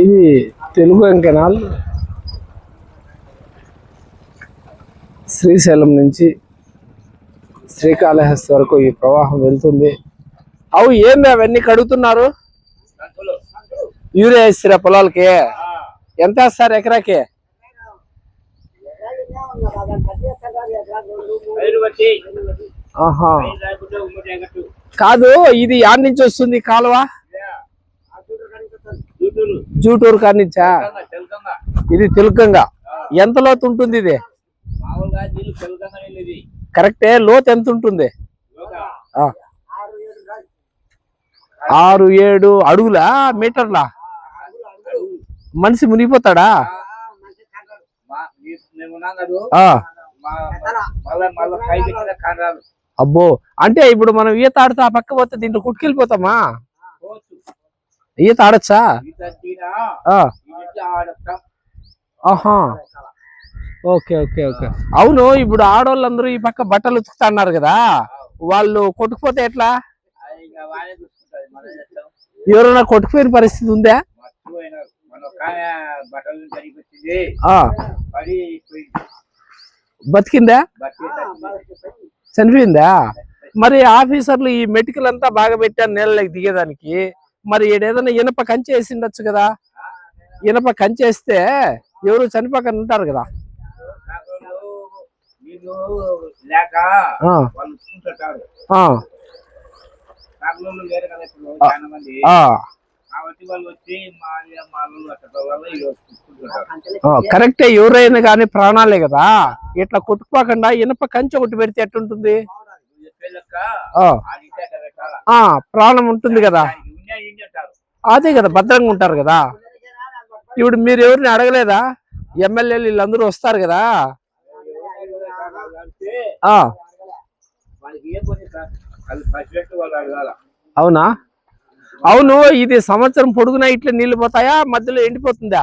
ఇది తెలుగు కెనాల్ శ్రీశైలం నుంచి శ్రీకాళహస్తి వరకు ఈ ప్రవాహం వెళ్తుంది. అవు ఏంది అవన్నీ కడుగుతున్నారు? యూరియా ఇస్తారా పొలాలకి? ఎంత వేస్తారు ఎకరాకి? ఆహా. కాదు ఇది యాడ్ నుంచి వస్తుంది కాలువా కాలువ? జూటూరు కాడి నుంచా ఇది తెలుకంగా. ఎంత లోతు ఉంటుంది ఇది? కరెక్టే లోతు ఎంత ఉంటుంది. ఆరు ఏడు అడుగులా మీటర్లా? మనిషి మునిగిపోతాడా? అబ్బో అంటే ఇప్పుడు మనం ఈత ఆడుతూ ఆ పక్క పోతే దీంట్లో కుట్టుకెళ్ళిపోతామా? ఈత ఆడొచ్చా? ఆ, ఆహా. Okay okay okay. అవును ఇప్పుడు ఆడవాళ్ళందరూ ఈ పక్క బట్టలు ఉతుకుతున్నారు కదా. వాళ్ళు కొట్టుకుపోతే ఎట్లా? ఎవరైనా కొట్టుకుపోయిన పరిస్థితి ఉందా? బతికిందా? చనిపోయిందా? మరి ఆఫీసర్లు ఈ మెటికల్ అంతా బాగా పెట్టారు నీళ్ళకి దిగేదానికి. మరి ఏదైనా ఇనప కంచి వేసిండొచ్చు కదా. ఇనప కంచి వేస్తే ఎవరు చనిపోకుండా ఉంటారు కదా. కరెక్టే ఎవరైనా కానీ ప్రాణాలే కదా. ఇట్లా కొట్టుకోకుండా ఇనప కంచె ఒకటి పెడితే ఎట్టుంటుంది? ప్రాణం ఉంటుంది కదా. అదే కదా భద్రంగా ఉంటారు కదా. ఇప్పుడు మీరు ఎవరిని అడగలేదా? ఎమ్మెల్యేలు వీళ్ళందరూ వస్తారు కదా. అవునా? అవును ఇది సంవత్సరం పొడుగునా ఇట్లా నీళ్ళు పోతాయా? మధ్యలో ఎండిపోతుందా?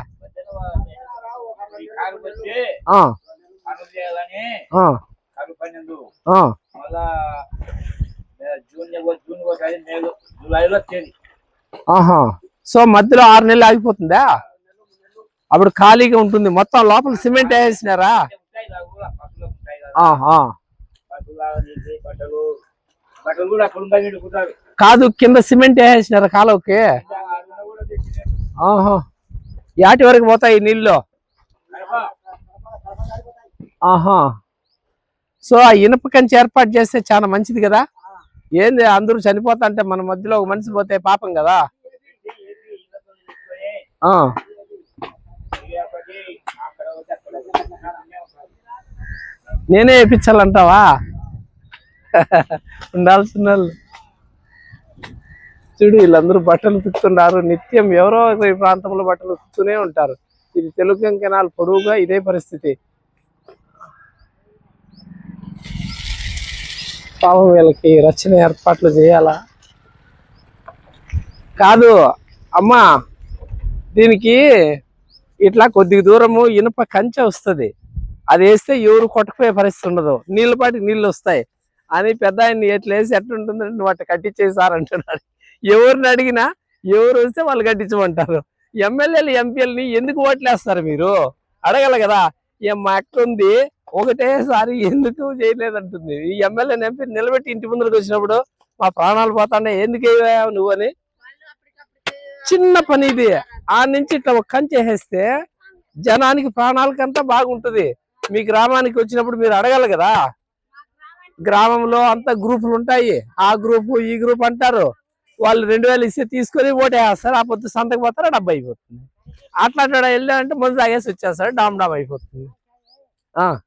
జూన్ జూన్ జూలైలో వచ్చేది. ఆహా. సో మధ్యలో ఆరు నెలలు ఆగిపోతుందా? అప్పుడు ఖాళీగా ఉంటుంది. మొత్తం లోపల సిమెంట్ వేసినారా? ఆహా. కాదు కింద సిమెంట్ వేసినారా కాలువకి? ఆహా. యాటి వరకు పోతాయి నీళ్ళు? ఆహా. సో ఆ ఇనుప కంచి ఏర్పాటు చేస్తే చాలా మంచిది కదా? ఏంది అందరూ చనిపోతా అంటే మన మధ్యలో ఒక మనిషి పోతే పాపం కదా? ఆ. నేనే వేయించాలంటావా? ఉండాల్సిన వాళ్ళు. చూడు వీళ్ళందరూ బట్టలు ఉతుకుతున్నారు. నిత్యం ఎవరో ఈ ప్రాంతంలో బట్టలు ఉతుకుతూనే ఉంటారు. ఇది తెలుగు కెనాల్ పొడవుగా ఇదే పరిస్థితి. పాపం వీళ్ళకి రక్షణ ఏర్పాట్లు చేయాలా? కాదు అమ్మా దీనికి ఇట్లా కొద్ది దూరము ఇనుప కంచె వస్తుంది. అది వేస్తే ఎవరు కొట్టకపోయే పరిస్థితి ఉండదు. నీళ్ళ పాటి నీళ్ళు వస్తాయి. అని పెద్ద ఆయన ఎట్లా వేసి ఎట్లుంటుందని నువ్వు అట్లా కట్టించేయి అంటున్నాడు. ఎవరిని అడిగినా ఎవరు వస్తే వాళ్ళు కట్టించమంటారు. ఎమ్మెల్యేలు ఎంపీఎల్ని ఎందుకు ఓట్లేస్తారు మీరు? అడగల కదా. ఏ మా అక్క ఉంది ఒకటేసారి ఎందుకు చేయలేదంటుంది? ఈ ఎమ్మెల్యే ఎంపీ నిలబెట్టి ఇంటి ముందరకు వచ్చినప్పుడు మా ప్రాణాలు పోతానే ఎందుకు వేయవా నువ్వు అని? చిన్న పని ఇది. ఆ నుంచి ఇట్లా ఒక జనానికి ప్రాణాలకంతా బాగుంటుంది. మీ గ్రామానికి వచ్చినప్పుడు మీరు అడగాలి కదా? గ్రామంలో అంతా గ్రూపులు ఉంటాయి. ఆ గ్రూప్ ఈ గ్రూప్ అంటారు. వాళ్ళు రెండు వేలు ఇస్తే తీసుకొని ఓటేస్తారు ఆ పొద్దు సంతకు పోతారు డబ్బు అయిపోతుంది. అట్లా అట్లా వెళ్ళారంటే ముందు తాగేసి వచ్చేస్తారు డామ్ డామ్ అయిపోతుంది. ఆ,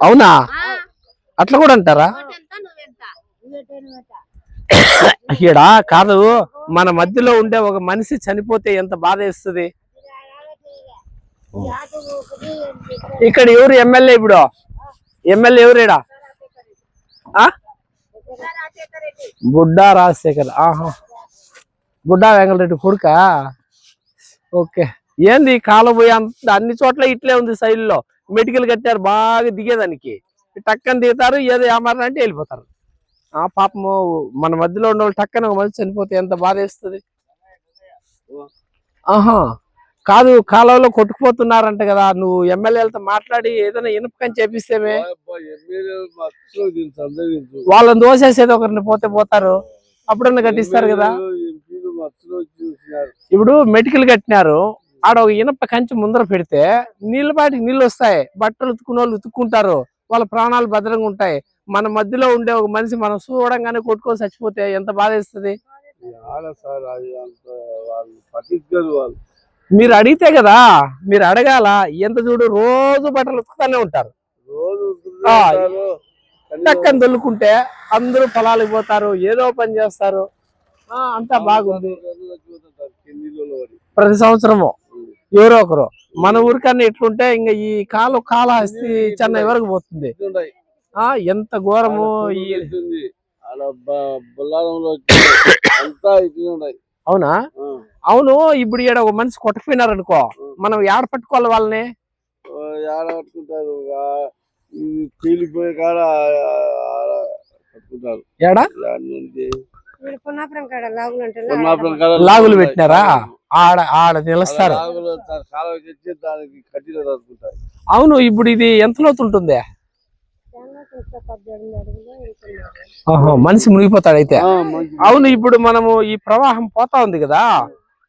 అవునా? అట్లా కూడా అంటారా? ఇక్కడ కాదు మన మధ్యలో ఉండే ఒక మనిషి చనిపోతే ఎంత బాధ వేస్తుంది? ఇక్కడ ఎవరు ఎమ్మెల్యే ఇప్పుడు? ఎమ్మెల్యే ఎవరేడా? బుడ్డా రాజశేఖర్ ఆహా. బుడ్డా వెంకటరెడ్డి కొడుక? ఓకే. ఏంది కాలం పోయి అంత అన్ని చోట్ల ఇట్లే ఉంది సైడ్లో మెడికల్ కట్టారు బాగా దిగేదానికి. టక్కని దిగుతారు ఏదో ఏమన్నా అంటే వెళ్ళిపోతారు. ఆ పాపము మన మధ్యలో ఉన్న వాళ్ళు టక్కన ఒక మనిషి చనిపోతే ఎంత బాధ వేస్తుంది. ఆహా. కాదు కాలువలో కొట్టుకుపోతున్నారంట కదా నువ్వు ఎమ్మెల్యేలతో మాట్లాడి ఏదైనా ఇనుపకని చేపిస్తేమే. వాళ్ళని దోసేసేది ఒకరిని పోతే పోతారు. అప్పుడన్నా కట్టిస్తారు కదా. ఇప్పుడు మెడికల్ కట్టినారు. ఆడ ఒక ఇనప కంచె ముందర పెడితే నీళ్ళ పాటికి నీళ్ళు వస్తాయి. బట్టలు ఉతుకున్న వాళ్ళు ఉతుక్కుంటారు. వాళ్ళ ప్రాణాలు భద్రంగా ఉంటాయి. మన మధ్యలో ఉండే ఒక మనిషి మనం చూడంగానే కొట్టుకొని చచ్చిపోతే ఎంత బాధ వాళ్ళు మీరు అడిగితే కదా మీరు అడగాల ఎంత చూడు రోజు బట్టలు ఉతుకుతానే ఉంటారు. టక్కని దొల్లుకుంటే అందరూ పొలాలకు పోతారు ఏదో పని చేస్తారు. ఆ, అంతా బాగుంది. ప్రతి సంవత్సరము. ఎవరో ఒకరు. మన ఊరికన్నా ఎట్లుంటే ఇంకా ఈ కాలు కాళహస్తి చెన్నై వరకు పోతుంది. ఆ ఎంత ఘోరము అవునా. అవును ఇప్పుడు ఈడ ఒక మనిషి కొట్టపోయినారు అనుకో మనం ఏడ పట్టుకోవాలి వాళ్ళని? పట్టుకుంటారు? చీలిపోయే కాడ పట్టుకుంటారు. ఏడ లాగులు. పెట్టినారా? ఆడ ఆడ నిలుస్తారు. అవును ఇప్పుడు ఇది ఎంత లోతు ఉంటుంది? పద్దెనిమిది అడుగులు వెళ్తున్నారు ఆహా, మనిషి మునిగిపోతాడు అయితే అవును ఇప్పుడు మనము ఈ ప్రవాహం పోతా ఉంది కదా?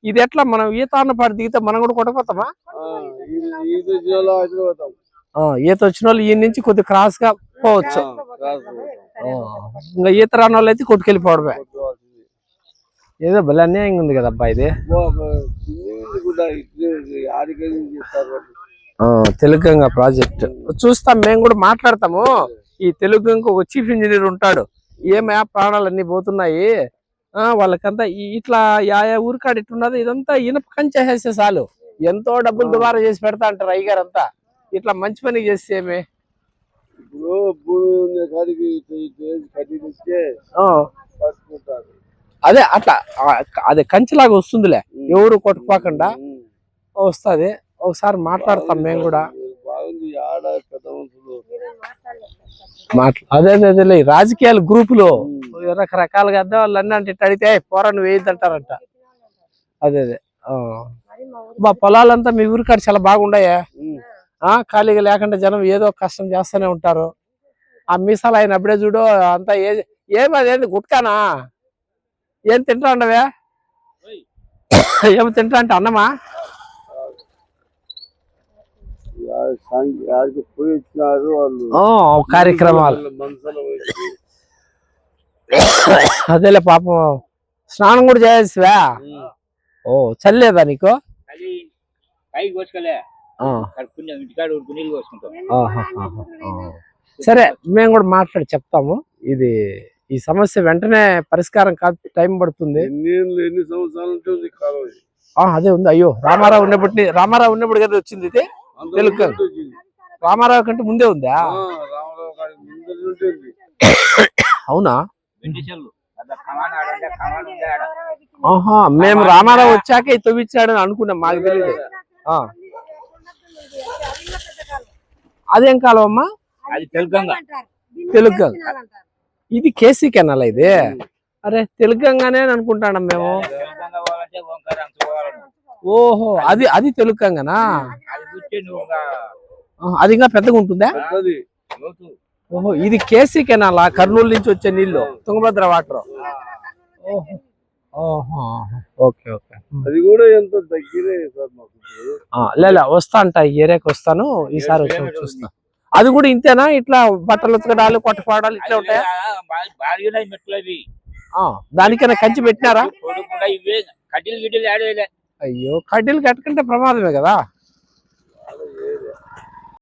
ఇది ఎట్లా మనం ఈత పాటు దిగితే మనం కూడా కొట్టపోతామా ఆ, ఇది ఇది జిల్లాలో అయితే పోతాం. ఆ, ఈత వచ్చిన వాళ్ళు ఈ నుంచి కొద్ది క్రాస్గా పోవచ్చు. ఇంకా ఈత రాని వాళ్ళు అయితే కొట్టుకెళ్ళిపోవడమే. ఏదో భలే అన్యాయంగా ఉంది కదా అబ్బా ఇది తెలుగంగ ప్రాజెక్ట్. చూస్తాం మేము కూడా మాట్లాడతాము. ఈ తెలుగంగ ఒక చీఫ్ ఇంజనీర్ ఉంటాడు. ప్రాణాలు అన్ని పోతున్నాయి. ఆ వాళ్ళకంతా ఇట్లా యా యా ఊరికాడ ఇట్టున్నది ఇదంతా ఇనప కంచేసేస్తే చాలు. ఎంతో డబ్బులు దుబారా చేసి పెడతా అంటారు అయ్యగారు అంతా. ఇట్లా మంచి పని చేస్తే ఏమి? ఇప్పుడు అదే అట్లా అదే కంచెలాగా వస్తుందిలే. ఎవరు కొట్టుకోకుండా. వస్తది. ఒకసారి మాట్లాడతాం మేము కూడా. అదే అదేలే ఈ రాజకీయాల గ్రూపులు. రకరకాలుగా అద్దె వాళ్ళు అన్నీ అంటే అడిగితే "ఏయ్, పోరా నువ్వు వేయద్దంటారంట. అదే అదే. మా పొలాలంతా మీ ఊరికాడ చాలా బాగుండాయా. ఖాళీగా లేకుండా జనం ఏదో కష్టం చేస్తూనే ఉంటారు. ఆ మీసాలు ఆయన అప్పుడే చూడు అంతా ఏ ఏం అదేంది గుట్కానా? ఏం తింటా ఉండవే? ఏం తింటా అంటే అన్నమా? కార్యక్రమాలు. అదేలే పాపం. స్నానం కూడా ఉమ్. ఓ చల్లేదా నీకు. సరే మేము కూడా మాట్లాడి చెప్తాము. ఇది ఈ సమస్య వెంటనే పరిష్కారం కాదు టైం పడుతుంది. ఎన్ని సంవత్సరాలు కాలం అదే ఉంది. అయ్యో రామారావు ఉన్నప్పటి రామారావు ఉన్నప్పుడు కదా వచ్చింది ఇది? తెలుగు. రామారావు కంటే ముందే ఉందా? ఆ, రామారావు గారికి ముందు ఉంటుంది అవునా? ఆహా మేము రామారావు వచ్చాకే ఇది తవ్వించాడని అనుకున్నాం మాకు తెలియదు. ఆ. అదేం కాలం అమ్మా? అది తెలుగంగా తెలుగు ఇది కేసీ కెనాల్ ఇది. అరే తెలుగంగానే అనుకుంటాం మేము. ఓహో అది అది తెలుగంగానా? అది ఇంకా పెద్దగా ఉంటుందా? ఓహో ఇది కేసీ కెనాలా? కర్నూలు నుంచి వచ్చే నీళ్ళు తుంగభద్ర వాటర్. Okay okay. అది కూడా ఎంత దగ్గరే లేలే వస్తా అంట ఏరియాకి వస్తాను. ఈసారి వచ్చి చూస్తా. అది కూడా ఇంతేనా? ఇట్లా బట్టలు ఉతకడాలు కొట్టపాడాలు ఇట్లా ఉంటాయా? దానికైనా కంచి పెట్టినారా? అయ్యో కడ్డీలు కట్టుకుంటే ప్రమాదమే కదా?